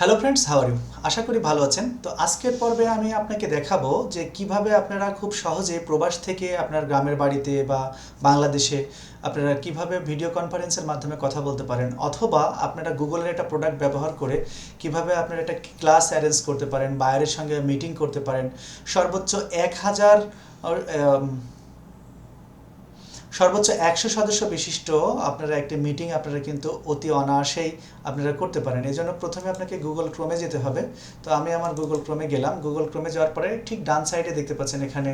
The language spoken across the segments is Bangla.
Hello friends how are you আশা করি ভালো আছেন। তো আজকের পর্বে আমি আপনাকে দেখাবো যে কীভাবে আপনারা খুব সহজে প্রবাস থেকে আপনার গ্রামের বাড়িতে বা বাংলাদেশে আপনারা কীভাবে ভিডিও কনফারেন্সের মাধ্যমে কথা বলতে পারেন, অথবা আপনারা গুগলের একটা প্রোডাক্ট ব্যবহার করে কীভাবে আপনারা একটা ক্লাস অ্যারেঞ্জ করতে পারেন বাইরের সঙ্গে মিটিং করতে পারেন। সর্বোচ্চ এক হাজার সর্বোচ্চ একশো সদস্য বিশিষ্ট আপনারা একটি মিটিং আপনারা কিন্তু অতি অনায়াসেই আপনারা করতে পারেন। এই জন্য প্রথমে আপনাকে গুগল ক্রোমে যেতে হবে। তো আমি আমার গুগল ক্রোমে গেলাম। গুগল ক্রোমে যাওয়ার পরে ঠিক ডান সাইডে দেখতে পাচ্ছেন এখানে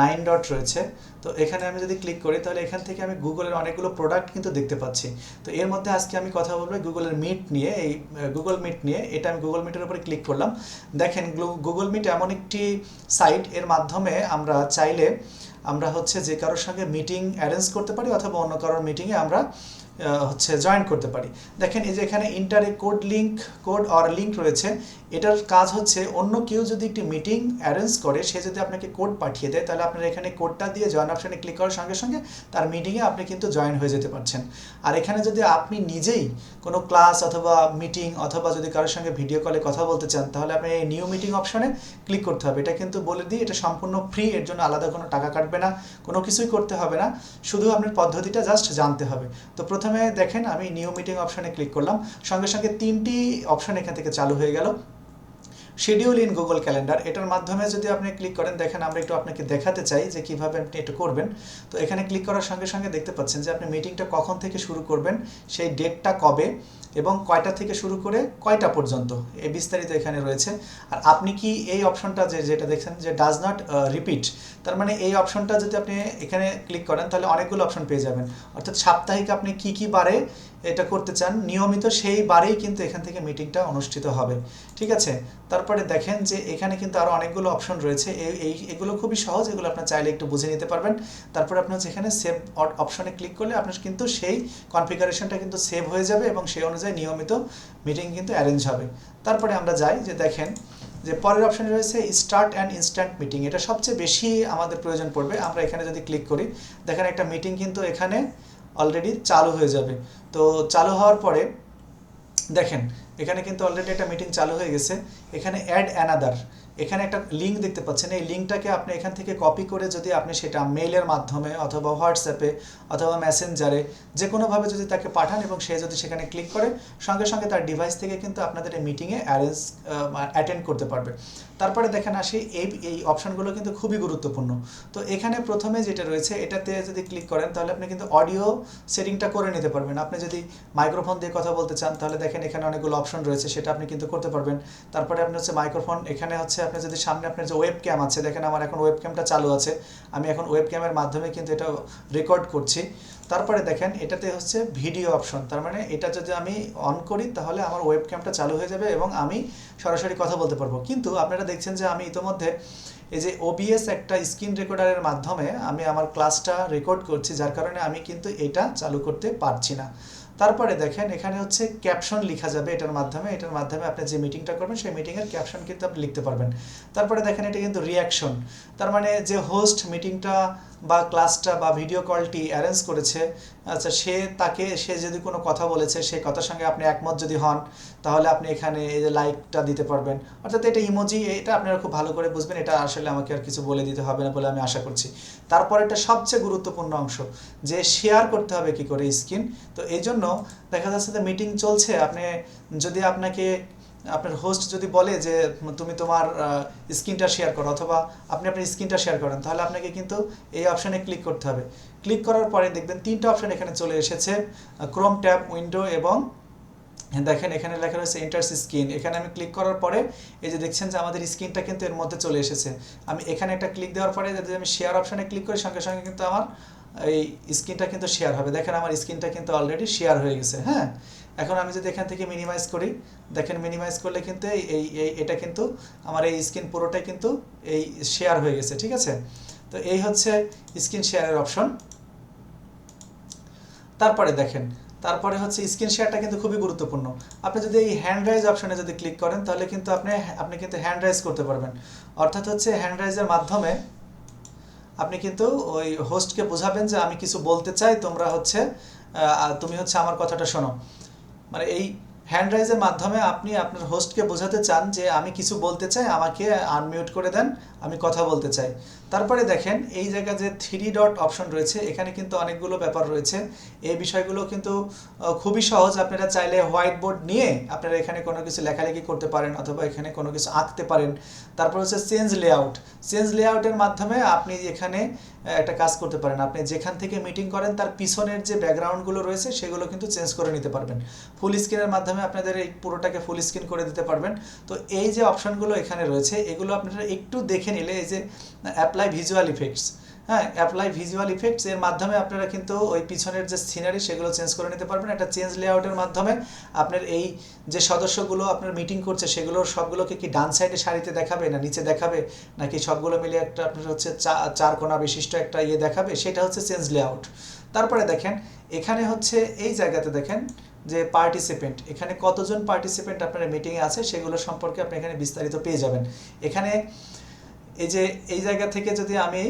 নাইন ডট রয়েছে। তো এখানে আমি যদি ক্লিক করি তাহলে এখান থেকে আমি গুগলের অনেকগুলো প্রোডাক্ট কিন্তু দেখতে পাচ্ছি। তো এর মধ্যে আজকে আমি কথা বলব গুগলের মিট নিয়ে, এই গুগল মিট নিয়ে। এটা আমি গুগল মিটের উপরে ক্লিক করলাম। দেখেন গুগল মিট এমন একটি সাইট এর মাধ্যমে আমরা চাইলে আমরা হচ্ছে যে কারোর সঙ্গে মিটিং অ্যারেঞ্জ করতে পারি অথবা অন্য কারোর মিটিংয়ে আমরা হচ্ছে জয়েন করতে পারি। দেখেন এই যে এখানে ইন্টারে code link code or link রয়েছে, এটার কাজ হচ্ছে অন্য কেউ যদি একটি মিটিং অ্যারেঞ্জ করে, সে যদি আপনাকে কোড পাঠিয়ে দেয়, তাহলে আপনার এখানে কোডটা দিয়ে জয়েন অপশানে ক্লিক করার সঙ্গে সঙ্গে তার মিটিংয়ে আপনি কিন্তু জয়েন হয়ে যেতে পারছেন। আর এখানে যদি আপনি নিজেই কোনো ক্লাস অথবা মিটিং অথবা যদি কারোর সঙ্গে ভিডিও কলে কথা বলতে চান, তাহলে আপনি এই নিউ মিটিং অপশানে ক্লিক করতে হবে। এটা কিন্তু বলে দিই, এটা সম্পূর্ণ ফ্রি এর জন্য আলাদা কোনো টাকা কাটবে না, কোনো কিছুই করতে হবে না। শুধু আপনার পদ্ধতিটা জাস্ট জানতে হবে। তো প্রথমে দেখেন আমি নিউ মিটিং অপশানে ক্লিক করলাম। সঙ্গে সঙ্গে তিনটি অপশন এখান থেকে চালু হয়ে গেল। শিডিউল ইন গুগল ক্যালেন্ডার এটার মাধ্যমে যদি আপনি ক্লিক করেন, দেখেন আমরা একটু আপনাকে দেখাতে চাই যে কীভাবে আপনি এটা করবেন। তো এখানে ক্লিক করার সঙ্গে সঙ্গে দেখতে পাচ্ছেন যে আপনি মিটিংটা কখন থেকে শুরু করবেন, সেই ডেটটা কবে এবং কয়টা থেকে শুরু করে কয়টা পর্যন্ত, এই বিস্তারিত এখানে রয়েছে। আর আপনি কি এই অপশনটা যে, যেটা দেখছেন যে ডাজ নট রিপিট তার মানে এই অপশনটা যদি আপনি এখানে ক্লিক করেন, তাহলে অনেকগুলো অপশন পেয়ে যাবেন। অর্থাৎ সাপ্তাহিক আপনি কি কি বারে এটা করতে চান, নিয়মিত সেই বারেই কিন্তু এখান থেকে মিটিংটা অনুষ্ঠিত হবে। ঠিক আছে? তারপরে দেখেন যে এখানে কিন্তু আরও অনেকগুলো অপশন রয়েছে। এই, এগুলো খুবই সহজ, এগুলো আপনার চাইলে একটু বুঝে নিতে পারবেন। তারপরে আপনার যেখানে সেভ অপশনে ক্লিক করলে আপনার কিন্তু সেই কনফিগারেশনটা কিন্তু সেভ হয়ে যাবে এবং সেই অনুযায়ী নিয়মিত মিটিং কিন্তু অ্যারেঞ্জ হবে। তারপরে আমরা যাই যে দেখেন যে পরের অপশনে রয়েছে স্টার্ট অ্যান্ড ইনস্ট্যান্ট মিটিং এটা সবচেয়ে বেশি আমাদের প্রয়োজন পড়বে। আমরা এখানে যদি ক্লিক করি, দেখেন একটা মিটিং কিন্তু এখানে অলরেডি চালু হয়ে যাবে। তো চালু হওয়ার পরে দেখেন এখানে কিন্তু অলরেডি একটা মিটিং চালু হয়ে গেছে। এখানে অ্যাড অ্যানাদার এখানে একটা লিঙ্ক দেখতে পাচ্ছেন। এই লিঙ্কটাকে আপনি এখান থেকে কপি করে যদি আপনি সেটা মেইলের মাধ্যমে অথবা হোয়াটসঅ্যাপে অথবা মেসেঞ্জারে যে কোনোভাবে যদি তাকে পাঠান এবং সে যদি সেখানে ক্লিক করে, সঙ্গে সঙ্গে তার ডিভাইস থেকে কিন্তু আপনাদের এই মিটিংয়ে অ্যারেঞ্জ অ্যাটেন্ড করতে পারবে। তারপরে দেখেন আসি, এই এই অপশনগুলো কিন্তু খুবই গুরুত্বপূর্ণ। তো এখানে প্রথমে যেটা রয়েছে, এটাতে যদি ক্লিক করেন, তাহলে আপনি কিন্তু অডিও সেটিংটা করে নিতে পারবেন। আপনি যদি মাইক্রোফোন দিয়ে কথা বলতে চান, তাহলে দেখেন এখানে অনেকগুলো অপশন রয়েছে, সেটা আপনি কিন্তু করতে পারবেন। তারপরে আপনি হচ্ছে মাইক্রোফোন এখানে হচ্ছে আপনি যদি সামনে আপনার যে ওয়েব ক্যাম আছে, দেখেন আমার এখন ওয়েব ক্যামটা চালু আছে। আমি এখন ওয়েব ক্যামের মাধ্যমে কিন্তু এটা রেকর্ড করছি। তারপরে দেখেন, এটাতে হচ্ছে ভিডিও অপশন তার মানে এটা যদি আমি অন করি, তাহলে আমার ওয়েব ক্যামটা চালু হয়ে যাবে এবং আমি সরাসরি কথা বলতে পারব। কিন্তু আপনারা দেখছেন যে আমি ইতোমধ্যে এই যে ওবিএস একটা স্ক্রিন রেকর্ডারের মাধ্যমে আমি আমার ক্লাসটা রেকর্ড করছি, যার কারণে আমি কিন্তু এটা চালু করতে পারছি না। তারপরে দেখেন, এখানে হচ্ছে ক্যাপশন লিখা যাবে এটার মাধ্যমে। এটার মাধ্যমে আপনি যে মিটিংটা করবেন, সেই মিটিংয়ের ক্যাপশন কিন্তু আপনি লিখতে পারবেন। তারপরে দেখেন, এটা কিন্তু রিয়াকশন তার মানে যে হোস্ট মিটিংটা বা ক্লাসটা বা ভিডিও কলটি অ্যারেঞ্জ করেছে আচ্ছা সে তাকে, সে যদি কোনো কথা বলেছে সেই কথার সঙ্গে আপনি একমত যদি হন, তাহলে আপনি এখানে এই যে লাইকটা দিতে পারবেন। অর্থাৎ এটা ইমোজি এটা আপনারা খুব ভালো করে বুঝবেন, এটা আসলে আমাকে আর কিছু বলে দিতে হবে না বলে আমি আশা করছি। তারপর এটা সবচেয়ে গুরুত্বপূর্ণ অংশ, যে শেয়ার করতে হবে কি করে স্ক্রিন তো এই জন্য দেখা যাচ্ছে যে মিটিং চলছে, আপনি যদি আপনাকে আপনার হোস্ট যদি বলে যে, তুমি তোমার স্ক্রিনটা শেয়ার করো অথবা আপনি আপনার স্ক্রিনটা শেয়ার করেন, তাহলে আপনাকে কিন্তু এই অপশানে ক্লিক করতে হবে। ক্লিক করার পরে দেখবেন তিনটা অপশান এখানে চলে এসেছে ক্রোম ট্যাব উইন্ডো এবং দেখেন এখানে লেখা রয়েছে এন্টার্স স্ক্রিন এখানে আমি ক্লিক করার পরে এই যে দেখছেন যে আমাদের স্ক্রিনটা কিন্তু এর মধ্যে চলে এসেছে। আমি এখানে একটা ক্লিক দেওয়ার পরে যদি আমি শেয়ার অপশানে ক্লিক করি, সঙ্গে সঙ্গে কিন্তু আমার এই স্ক্রিনটা কিন্তু শেয়ার হবে। দেখেন আমার স্ক্রিনটা কিন্তু অলরেডি শেয়ার হয়ে গেছে হ্যাঁ? এখন আমি যদি এখান থেকে মিনিমাইজ করি, দেখেন মিনিমাইজ করলে কিন্তু এই এই এটা কিন্তু আমার এই স্ক্রিন পুরোটাই কিন্তু এই শেয়ার হয়ে গেছে, ঠিক আছে? তো এই হচ্ছে স্ক্রিন শেয়ারের অপশন। তারপরে দেখেন, তারপরে হচ্ছে স্ক্রিন শেয়ারটা কিন্তু খুবই গুরুত্বপূর্ণ। আপনি যদি এই হ্যান্ড রাইজ অপশনে যদি ক্লিক করেন, তাহলে কিন্তু আপনি আপনি কিন্তু হ্যান্ড রাইজ করতে পারবেন। অর্থাৎ হচ্ছে হ্যান্ড রাইজের মাধ্যমে আপনি কিন্তু ওই হোস্টকে বোঝাবেন যে আমি কিছু বলতে চাই, তোমরা হচ্ছে তুমি হচ্ছে আমার কথাটা শোনো। মানে এই হ্যান্ড রাইজের মাধ্যমে আপনি আপনার হোস্টকে বোঝাতে চান যে আমি কিছু বলতে চাই, আমাকে আনমিউট করে দেন, আমি কথা বলতে চাই। তারপরে দেখেন, এই জায়গায় যে থ্রি ডট অপশন রয়েছে, এখানে কিন্তু অনেকগুলো ব্যাপার রয়েছে। এই বিষয়গুলো কিন্তু খুবই সহজ। আপনারা চাইলে হোয়াইট বোর্ড নিয়ে আপনারা এখানে কোনো কিছু লেখালেখি করতে পারেন অথবা এখানে কোনো কিছু আঁকতে পারেন। তারপর হচ্ছে চেঞ্জ লেআউট চেঞ্জ লেআউটের মাধ্যমে আপনি এখানে একটা কাজ করতে পারেন। আপনি যেখান থেকে মিটিং করেন, তার পিছনের যে ব্যাকগ্রাউন্ডগুলো রয়েছে, সেগুলো কিন্তু চেঞ্জ করে নিতে পারবেন। ফুল স্ক্রিনের মাধ্যমে আপনাদের এই পুরোটাকে ফুল স্ক্রিন করে দিতে পারবেন। তো এই যে অপশানগুলো এখানে রয়েছে, এগুলো আপনারা একটু দেখে নিলে এই যে অ্যাপ্লাই ভিজুয়াল ইফেক্টস হ্যাঁ অ্যাপ্লাই ভিজুয়াল ইফেক্টস এর মাধ্যমে আপনারা কিন্তু ওই পিছনের যে সিনারি সেগুলো চেঞ্জ করে নিতে পারবেন। একটা চেঞ্জ লেআউটের মাধ্যমে আপনার এই যে সদস্যগুলো আপনার মিটিং করছে, সেগুলো সবগুলোকে কি ডান সাইডে সারিতে দেখাবে না নিচে দেখাবে? নাকি সবগুলো মিলে একটা আপনার হচ্ছে চার কোণা বিশিষ্ট একটা ইয়ে দেখাবে? সেটা হচ্ছে চেঞ্জ লেআউট তারপরে দেখেন, এখানে হচ্ছে এই জায়গাতে দেখেন যে পার্টিসিপেন্ট এখানে কতজন পার্টিসিপেন্ট আপনার মিটিংয়ে আছে, সেগুলো সম্পর্কে আপনি এখানে বিস্তারিত পেয়ে যাবেন। এখানে এই যে, এই জায়গা থেকে যদি আমি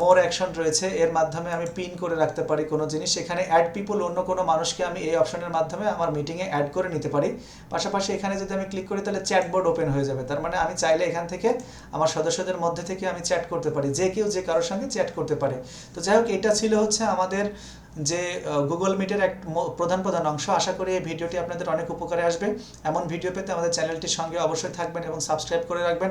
মোর অ্যাকশন রয়েছে, এর মাধ্যমে আমি পিন করে রাখতে পারি কোনো জিনিস, এখানে অ্যাড পিপল অন্য কোনো মানুষকে আমি এই অপশনের মাধ্যমে আমার মিটিংয়ে অ্যাড করে নিতে পারি। পাশাপাশি এখানে যদি আমি ক্লিক করি, তাহলে চ্যাটবোর্ড ওপেন হয়ে যাবে। তার মানে আমি চাইলে এখান থেকে আমার সদস্যদের মধ্যে থেকে আমি চ্যাট করতে পারি, যে কেউ যে কারোর সঙ্গে চ্যাট করতে পারে। তো যাই হোক, এটা ছিল হচ্ছে আমাদের যে গুগল মিটের এক প্রধান প্রধান অংশ। আশা করি এই ভিডিওটি আপনাদের অনেক উপকারে আসবে। এমন ভিডিও পেতে আমাদের চ্যানেলটির সঙ্গে অবশ্যই থাকবেন এবং সাবস্ক্রাইব করে রাখবেন।